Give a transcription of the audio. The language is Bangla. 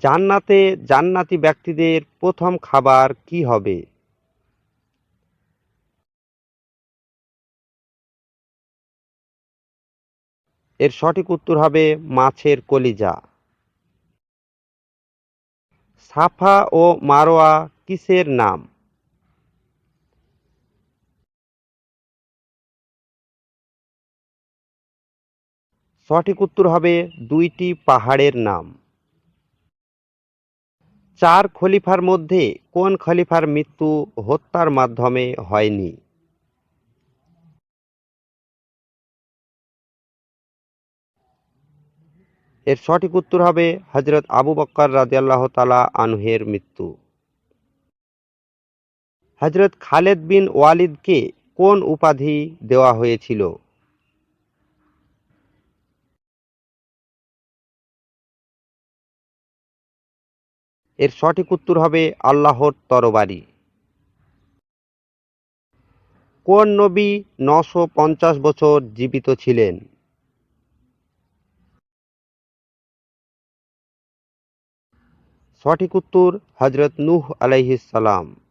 জান্নাতে জান্নাতি ব্যক্তিদের প্রথম খাবার কি হবে? এর সঠিক উত্তর হবে মাছের কলিজা। সাফা ও মারোয়া কিসের নাম? সঠিক উত্তর হবে দুইটি পাহাড়ের নাম। চার খলিফার মধ্যে কোন খলিফার মৃত্যু হত্যার মাধ্যমে হয়নি? এর সঠিক উত্তর হবে হজরত আবু বক্কর রাদিয়াল্লাহু তাআলা আনহের মৃত্যু। হজরত খালেদ বিন ওয়ালিদকে কোন উপাধি দেওয়া হয়েছিল? এর সঠিক উত্তর হবে আল্লাহর তরবারি। কোন নবী নশো পঞ্চাশ বছর জীবিত ছিলেন? সঠিক উত্তর হজরত নূহ আলাইহিস সালাম।